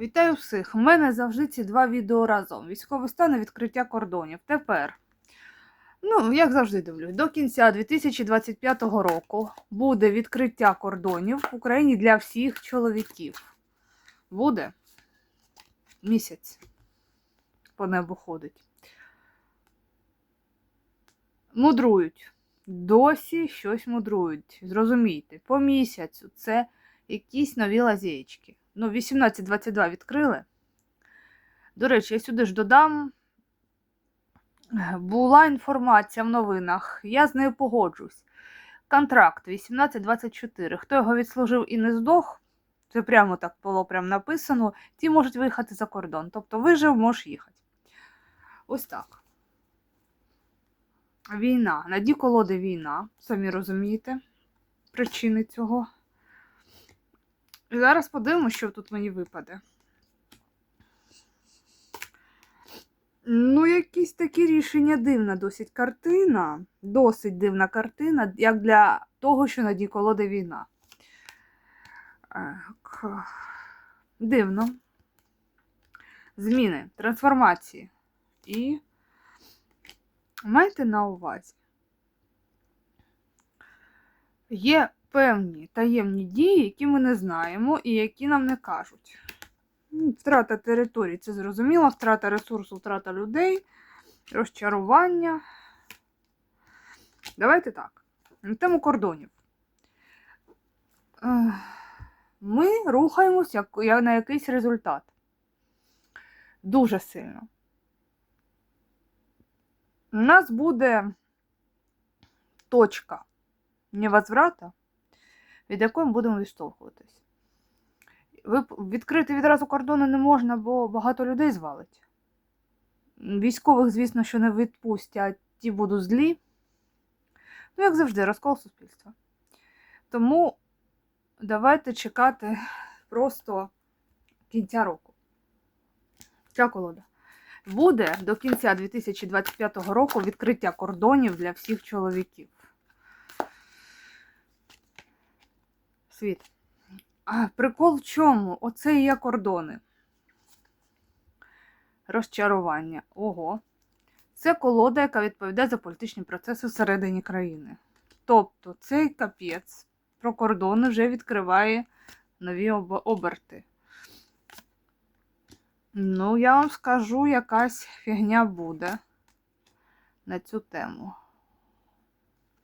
Вітаю всіх! У мене завжди ці два відео разом. Військовий стан і відкриття кордонів. Тепер, ну, як завжди дивлюсь, до кінця 2025 року буде відкриття кордонів в Україні для всіх чоловіків. Буде місяць по небу ходить. Мудрують. Досі щось мудрують. Зрозумійте, по місяцю це якісь нові лазєчки. Ну, 1822 відкрили. До речі, я сюди ж додам. Була інформація в новинах, я з нею погоджусь. Контракт 1824. Хто його відслужив і не здох, це прямо так було прямо написано, ті можуть виїхати за кордон. Тобто вижив, можеш їхати. Ось так. Війна. На дні колоди війна, самі розумієте, причини цього. Зараз подивимося, що тут мені випаде. Ну, якісь такі рішення дивна досить картина. Досить дивна картина, як для того, що на дні війна. Дивно. Зміни, трансформації. І майте на увазі. Є певні таємні дії, які ми не знаємо і які нам не кажуть. Ну, Втрата території це зрозуміло, втрата ресурсу, втрата людей, розчарування. Давайте так. Тему кордонів. Ми рухаємося на якийсь результат. Дуже сильно. У нас буде точка невозврата, від якої ми будемо відштовхуватись. Відкрити відразу кордони не можна, бо багато людей звалить. Військових, звісно, що не відпустять, ті будуть злі. Ну, як завжди, розкол суспільства. Тому давайте чекати просто кінця року. Ця колода. Буде до кінця 2025 року відкриття кордонів для всіх чоловіків. Світ. А прикол в чому? Оце і є кордони. Розчарування. Ого. Це колода, яка відповідає за політичні процеси всередині країни. Тобто цей капець про кордони вже відкриває нові об- оберти. Ну, я вам скажу, якась фігня буде на цю тему.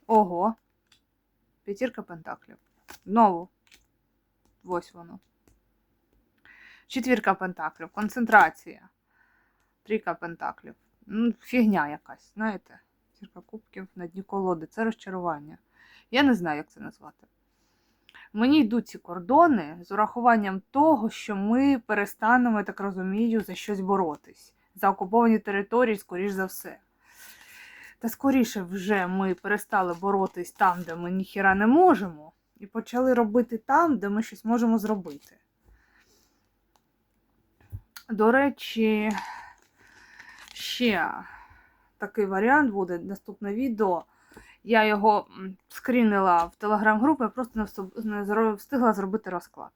Ого. П'ятірка пентаклів. Знову. Ось воно. Четвірка пентаклів. Концентрація. Трійка пентаклів. Ну, фігня якась, знаєте? Четвірка кубків на дні колоди. Це розчарування. Я не знаю, як це назвати. Мені йдуть ці кордони з урахуванням того, що ми перестанемо, я так розумію, за щось боротись. За окуповані території, скоріш за все. Та скоріше вже ми перестали боротись там, де ми ніхіра не можемо, і почали робити там, де ми щось можемо зробити. До речі, ще такий варіант буде наступне відео. Я його скрінила в телеграм-групу, я просто не встигла зробити розклад.